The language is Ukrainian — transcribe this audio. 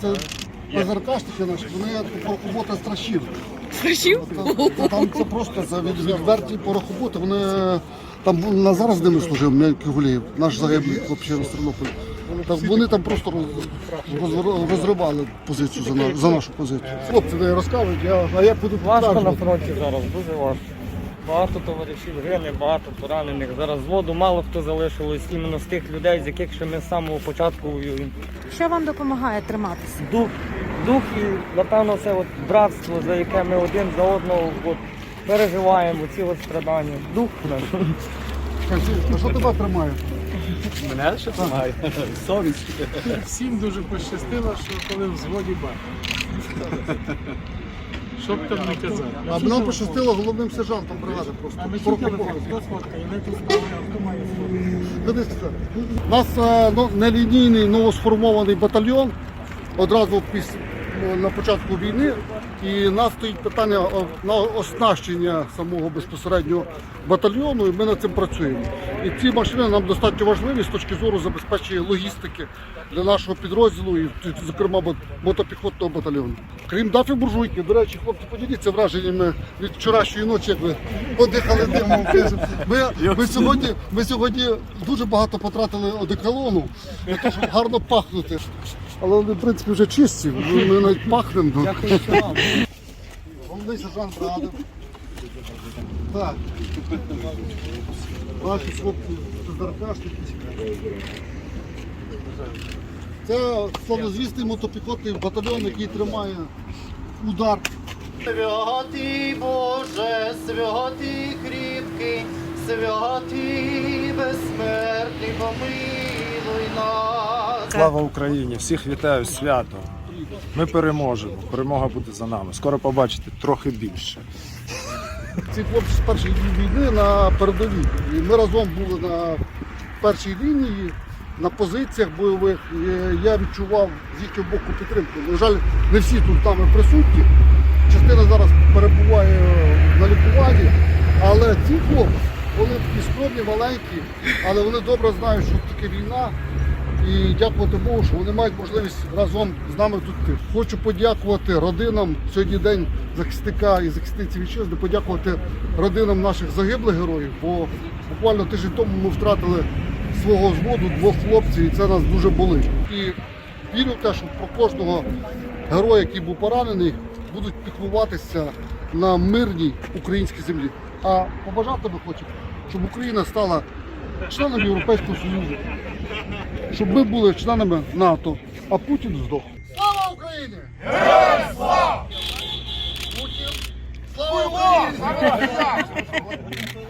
це ПЗРКшники наші, вони порохоботи. Страшів? Та- Там це просто за від- відверті порохоботи. Вони там був Назар з ними служив, Гулєєв, наш загиблий хлопчина з Тернополя. Так вони там просто роз- роз- розривали позицію за, на- за нашу позицію. Хлопці не розкажуть, я, а я буду Важко на підтверджувати. фронті зараз, дуже важко. Багато товаришів гине, багато поранених. Зараз з воду мало хто залишилось іменно з тих людей, з яких ще ми з самого початку воюємо. Що вам допомагає триматися? Дух, дух і напевно це от братство, за яке ми один за одного от, переживаємо ці от страдання. Дух наш. А що тебе тримає? Мене ще тримає. Совість. Всім дуже пощастило, що коли в згоді бар. Що б там не казати. А нам пощастило головним сержантом бригади просто. У нас е, ну, нелінійний новосформований батальйон одразу після на початку війни. І нас стоїть питання на оснащення самого безпосереднього батальйону, і ми над цим працюємо. І ці машини нам достатньо важливі з точки зору забезпечення логістики для нашого підрозділу, і зокрема мотопіхотного батальйону. Крім дафі буржуйки, до речі, хлопці, поділіться враженнями від вчорашньої ночі, як ви подихали димом. Ми, ми, сьогодні, ми сьогодні дуже багато потратили одеколону для того, щоб гарно пахнути. Але вони, в принципі, вже чисті, ми навіть пахнемо. Дякую, Головний сержант бригади. Так. Наші хлопці заркашники. Це славнозвісний мотопіхотний батальйон, який тримає удар. Святий Боже, святий кріпкий, святий безсмертний, помилуй. Слава Україні! Всіх вітаю з святом. Ми переможемо. Перемога буде за нами. Скоро побачите трохи більше. Ці хлопці з першої війни на передовій. Ми разом були на першій лінії, на позиціях бойових. Я відчував з їхнього боку підтримку. На жаль, не всі тут нами присутні. Частина зараз перебуває на лікуванні. Але ці хлопці, вони такі скромні, маленькі, але вони добре знають, що таке війна. І дякувати Богу, що вони мають можливість разом з нами тут. Хочу подякувати родинам сьогодні день захисника і захисниці вітчизни, подякувати родинам наших загиблих героїв, бо буквально тиждень тому ми втратили свого взводу двох хлопців, і це нас дуже болить. І вірю в те, що про кожного героя, який був поранений, будуть піклуватися на мирній українській землі. А побажати би хочу, щоб Україна стала членом Європейського Союзу, щоб ми були членами НАТО, а Путін здох. Слава Україні! Героям слава! Путін! Слава Україні!